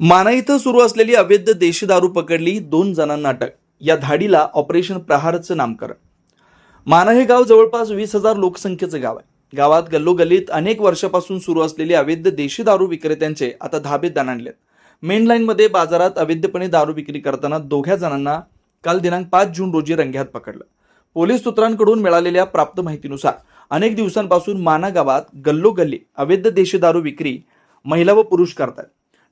माना इथं सुरू असलेली अवैध देशी दारू पकडली दोन जणांना अटक. या धाडीला ऑपरेशन प्रहारचं नामकरण. माना हे गाव जवळपास वीस हजार लोकसंख्येचं गाव आहे. गावात गल्लोगल्लीत अनेक वर्षापासून सुरू असलेले अवैध देशी दारू विक्रेत्यांचे आता धाबे दणाणलेत. मेन लाईनमध्ये बाजारात अवैधपणे दारू विक्री करताना दोघ्या जणांना काल दिनांक पाच जून रोजी रंग्यात पकडलं. पोलीस सूत्रांकडून मिळालेल्या प्राप्त माहितीनुसार अनेक दिवसांपासून माना गावात गल्लोगल्ली अवैध देशी दारू विक्री महिला व पुरुष करतात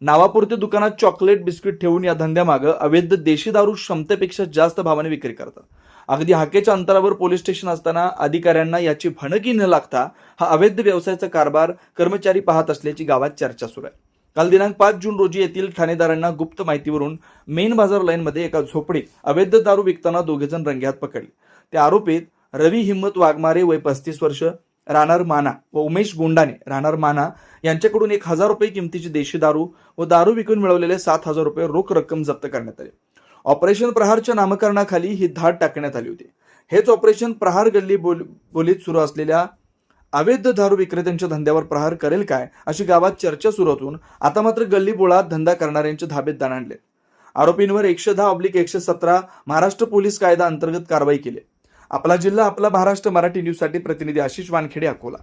नावापुरते दुकानात चॉकलेट बिस्किट ठेवून या धंद्यामागं अवैध देशी दारू क्षमतेपेक्षा जास्त भावाने विक्री करतात. अगदी हाकेच्या अंतरावर पोलीस स्टेशन असताना अधिकाऱ्यांना याची भणकी न लागता हा अवैध व्यवसायाचा कारभार कर्मचारी पाहत असल्याची गावात चर्चा सुरू आहे. काल दिनांक पाच जून रोजी येथील ठाणेदारांना गुप्त माहितीवरून मेन बाजार लाईनमध्ये एका झोपडीत अवैध दारू विकताना दोघेजण रंग्यात पकडले. त्या आरोपीत रवी हिम्मत वाघमारे वय पस्तीस वर्ष राहणार माना व उमेश गोंडाने राहणार माना यांच्याकडून एक हजार रुपये किमतीची देशी दारू व दारू विकून मिळवलेले सात हजार रुपये रोख रक्कम जप्त करण्यात आली. ऑपरेशन प्रहारच्या नामकरणाखाली ही धाड टाकण्यात आली होती. हेच ऑपरेशन प्रहार गल्ली बोल बोलीत सुरू असलेल्या अवैध दारू विक्रेत्यांच्या धंद्यावर प्रहार करेल काय अशी गावात चर्चा सुरू असून आता मात्र गल्ली बोळात धंदा करणाऱ्यांच्या धाबेत दणाणले आरोपींवर एकशे दहा ऑब्लिक एकशे सतरा महाराष्ट्र पोलीस कायदा अंतर्गत कारवाई केली. आपला जिल्हा आपला महाराष्ट्र मराठी न्यूजसाठी प्रतिनिधी आशिष वानखेडे अकोला.